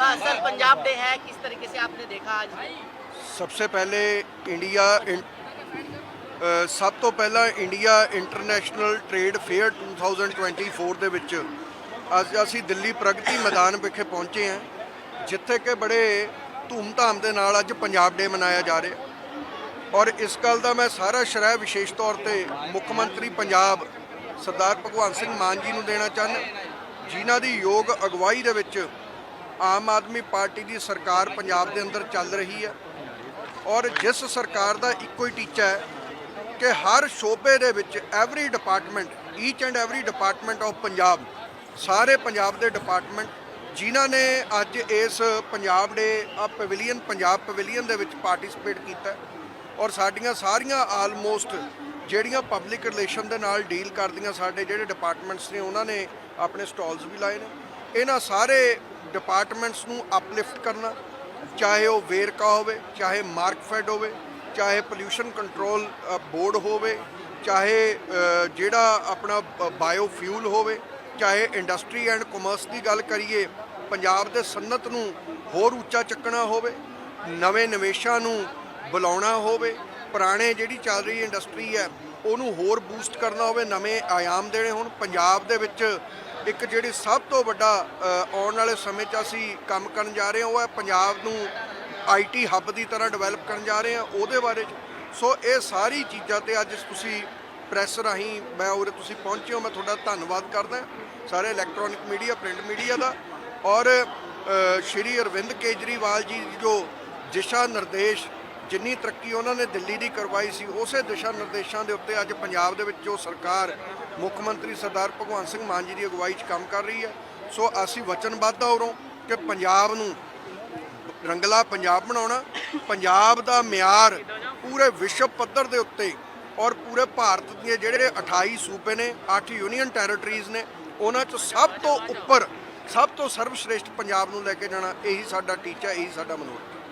अ, sir Punjab day है किस तरीके से आपने देखा आज सबसे पहले इंडिया इन- ਅ, ਸਭ ਤੋਂ ਪਹਿਲਾਂ ਇੰਡੀਆ ਇੰਟਰਨੈਸ਼ਨਲ ਟ੍ਰੇਡ ਫੇਅਰ 2024 ਦੇ ਵਿੱਚ ਅੱਜ ਅਸੀਂ ਦਿੱਲੀ ਪ੍ਰਗਤੀ ਮੈਦਾਨ ਵਿਖੇ ਪਹੁੰਚੇ ਹਾਂ ਜਿੱਥੇ ਕਿ ਬੜੇ ਧੂਮ-ਧਾਮ ਦੇ ਨਾਲ ਅੱਜ ਪੰਜਾਬ ਡੇ ਮਨਾਇਆ ਜਾ ਰਿਹਾ ਔਰ ਇਸ ਗੱਲ ਦਾ ਮੈਂ ਸਾਰਾ ਸ਼ਰਹਿ ਵਿਸ਼ੇਸ਼ ਤੌਰ ਤੇ ਮੁੱਖ ਮੰਤਰੀ ਪੰਜਾਬ ਸਰਦਾਰ ਭਗਵੰਤ ਸਿੰਘ ਮਾਨ ਜੀ ਨੂੰ ਦੇਣਾ ਚਾਹੁੰਦਾ ਜਿਨ੍ਹਾਂ ਦੀ ਯੋਗ ਅਗਵਾਈ ਦੇ ਵਿੱਚ ਆਮ ਆਦਮੀ ਪਾਰਟੀ ਦੀ ਸਰਕਾਰ ਪੰਜਾਬ ਦੇ ਅੰਦਰ ਚੱਲ ਰਹੀ ਹੈ ਔਰ ਜਿਸ ਸਰਕਾਰ ਦਾ ਇੱਕੋ ਹੀ ਟੀਚਾ ਹੈ ਕਿ ਹਰ ਸ਼ੋਬੇ ਦੇ ਵਿੱਚ every department each and every department of Punjab, ਸਾਰੇ ਪੰਜਾਬ ਦੇ ਡਿਪਾਰਟਮੈਂਟ ਜਿਨ੍ਹਾਂ ਨੇ ਅੱਜ ਇਸ ਪੰਜਾਬ ਦੇ, ਆ ਪਵੇਲੀਅਨ ਪੰਜਾਬ ਪਵੇਲੀਅਨ ਦੇ ਵਿੱਚ ਪਾਰਟਿਸਿਪੇਟ ਕੀਤਾ ਔਰ ਸਾਡੀਆਂ ਸਾਰੀਆਂ ਆਲਮੋਸਟ ਜਿਹੜੀਆਂ ਪਬਲਿਕ ਰਿਲੇਸ਼ਨ ਦੇ ਨਾਲ ਡੀਲ ਕਰਦੀਆਂ ਸਾਡੇ ਜਿਹੜੇ ਡਿਪਾਰਟਮੈਂਟਸ ਨੇ, ਉਹਨਾਂ ਨੇ ਆਪਣੇ ਸਟਾਲਸ ਵੀ ਲਾਏ ਨੇ। ਇਹਨਾਂ ਸਾਰੇ ਡਿਪਾਰਟਮੈਂਟਸ ਨੂੰ ਅਪਲਿਫਟ ਕਰਨਾ, ਚਾਹੇ ਉਹ ਵੇਰਕਾ ਹੋਵੇ, ਚਾਹੇ ਮਾਰਕਫੈਡ ਹੋਵੇ, ਚਾਹੇ ਪੋਲਿਊਸ਼ਨ ਕੰਟਰੋਲ ਬੋਰਡ ਹੋਵੇ, ਚਾਹੇ ਜਿਹੜਾ ਆਪਣਾ ਬਾਇਓਫਿਊਲ ਹੋਵੇ, ਚਾਹੇ ਇੰਡਸਟਰੀ ਐਂਡ ਕਮਰਸ ਦੀ ਗੱਲ ਕਰੀਏ, ਪੰਜਾਬ ਦੇ ਸਨਅਤ ਨੂੰ ਹੋਰ ਉੱਚਾ ਚੱਕਣਾ ਹੋਵੇ, ਨਵੇਂ ਨਿਵੇਸ਼ਾਂ ਨੂੰ ਬੁਲਾਉਣਾ ਹੋਵੇ, ਪੁਰਾਣੇ ਜਿਹੜੀ ਚੱਲ ਰਹੀ ਇੰਡਸਟਰੀ ਹੈ, ਉਹਨੂੰ ਹੋਰ ਬੂਸਟ ਕਰਨਾ ਹੋਵੇ, ਨਵੇਂ ਆਯਾਮ ਦੇਣੇ ਹੁਣ, ਪੰਜਾਬ ਦੇ ਵਿੱਚ ਇੱਕ ਜਿਹੜੀ ਸਭ ਤੋਂ ਵੱਡਾ ਆਉਣ ਵਾਲੇ ਸਮੇਂ 'ਚ ਅਸੀਂ ਕੰਮ ਕਰਨ ਜਾ ਰਹੇ ਹਾਂ, ਉਹ ਹੈ ਪੰਜਾਬ ਨੂੰ ਆਈਟੀ ਹੱਬ ਦੀ ਤਰ੍ਹਾਂ ਡਿਵੈਲਪ ਕਰਨ ਜਾ ਰਹੇ ਹਾਂ, ਉਹਦੇ ਬਾਰੇ 'ਚ। ਸੋ ਇਹ ਸਾਰੀ ਚੀਜ਼ਾਂ ਤੇ ਅੱਜ ਤੁਸੀਂ ਪ੍ਰੈਸ ਰਾਹੀਂ ਮੈਂ ਉਰੇ ਤੁਸੀਂ ਪਹੁੰਚੇ ਹੋ, ਮੈਂ ਤੁਹਾਡਾ ਧੰਨਵਾਦ ਕਰਦਾ ਸਾਰੇ ਇਲੈਕਟ੍ਰੋਨਿਕ ਮੀਡੀਆ, ਪ੍ਰਿੰਟ ਮੀਡੀਆ ਦਾ ਔਰ ਸ਼੍ਰੀ ਅਰਵਿੰਦ ਕੇਜਰੀਵਾਲ ਜੀ ਜੋ ਦਿਸ਼ਾ ਨਿਰਦੇਸ਼ ਜਿੰਨੀ ਤਰੱਕੀ ਉਹਨਾਂ ਨੇ ਦਿੱਲੀ ਦੀ ਕਰਵਾਈ ਸੀ, ਉਸੇ ਦਿਸ਼ਾ ਨਿਰਦੇਸ਼ਾਂ ਦੇ ਉੱਤੇ ਅੱਜ ਪੰਜਾਬ ਦੇ ਵਿੱਚ ਜੋ ਸਰਕਾਰ, ਮੁੱਖ ਮੰਤਰੀ ਸਰਦਾਰ ਭਗਵੰਤ ਸਿੰਘ ਮਾਨ ਜੀ ਦੀ ਅਗਵਾਈ 'ਚ ਕੰਮ ਕਰ ਰਹੀ ਹੈ। ਸੋ ਅਸੀਂ ਵਚਨਬੱਧ ਹਾਂ ਕਿ ਪੰਜਾਬ ਨੂੰ ਰੰਗਲਾ ਪੰਜਾਬ ਬਣਾਉਣਾ, ਪੰਜਾਬ ਦਾ ਮਿਆਰ ਪੂਰੇ ਵਿਸ਼ਵ ਪੱਧਰ ਦੇ ਉੱਤੇ ਔਰ ਪੂਰੇ ਭਾਰਤ ਦੇ ਜਿਹੜੇ 28 ਸੂਬੇ ਨੇ 8 ਯੂਨੀਅਨ ਟੈਰੀਟਰੀਜ਼ ਨੇ, ਉਹਨਾਂ 'ਚ ਸਭ ਤੋਂ ਉੱਪਰ, ਸਭ ਤੋਂ ਸਰਵਸ਼੍ਰੇਸ਼ਟ ਪੰਜਾਬ ਨੂੰ ਲੈ ਕੇ ਜਾਣਾ, ਇਹੀ ਸਾਡਾ ਟੀਚਾ, ਇਹੀ ਸਾਡਾ ਮਨੋਰਥ।